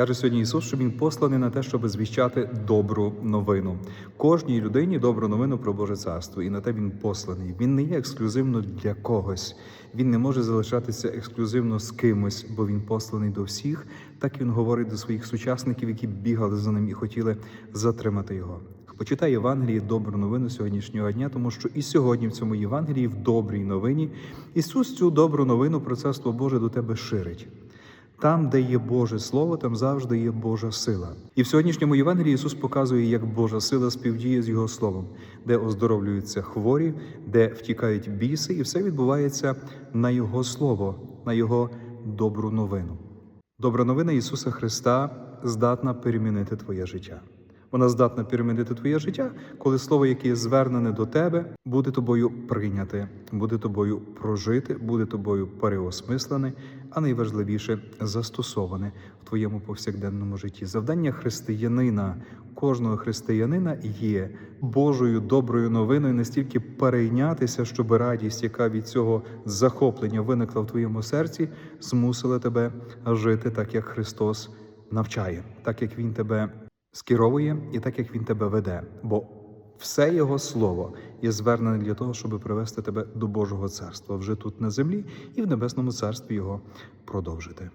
Каже сьогодні Ісус, що Він посланий на те, щоб звіщати добру новину. Кожній людині добру новину про Боже царство, і на те він посланий. Він не є ексклюзивно для когось. Він не може залишатися ексклюзивно з кимось, бо він посланий до всіх. Так він говорить до своїх сучасників, які бігали за ним і хотіли затримати його. Почитай Євангеліє добру новину сьогоднішнього дня, тому що і сьогодні в цьому Євангелії, в добрій новині, Ісус цю добру новину про царство Боже до тебе ширить. Там, де є Боже Слово, там завжди є Божа сила. І в сьогоднішньому Євангелії Ісус показує, як Божа сила співдіє з Його Словом, де оздоровлюються хворі, де втікають біси, і все відбувається на Його Слово, на Його добру новину. Добра новина Ісуса Христа здатна перемінити твоє життя. Вона здатна перемінити твоє життя, коли слово, яке звернене до тебе, буде тобою прийняте, буде тобою прожите, буде тобою переосмислене, а найважливіше застосоване в твоєму повсякденному житті. Завдання християнина, кожного християнина є Божою доброю новиною настільки перейнятися, щоб радість, яка від цього захоплення виникла в твоєму серці, змусила тебе жити так, як Христос навчає, так як Він тебе скеровує і так, як Він тебе веде. Бо все Його слово є звернене для того, щоб привести тебе до Божого царства вже тут на землі і в небесному царстві його продовжити.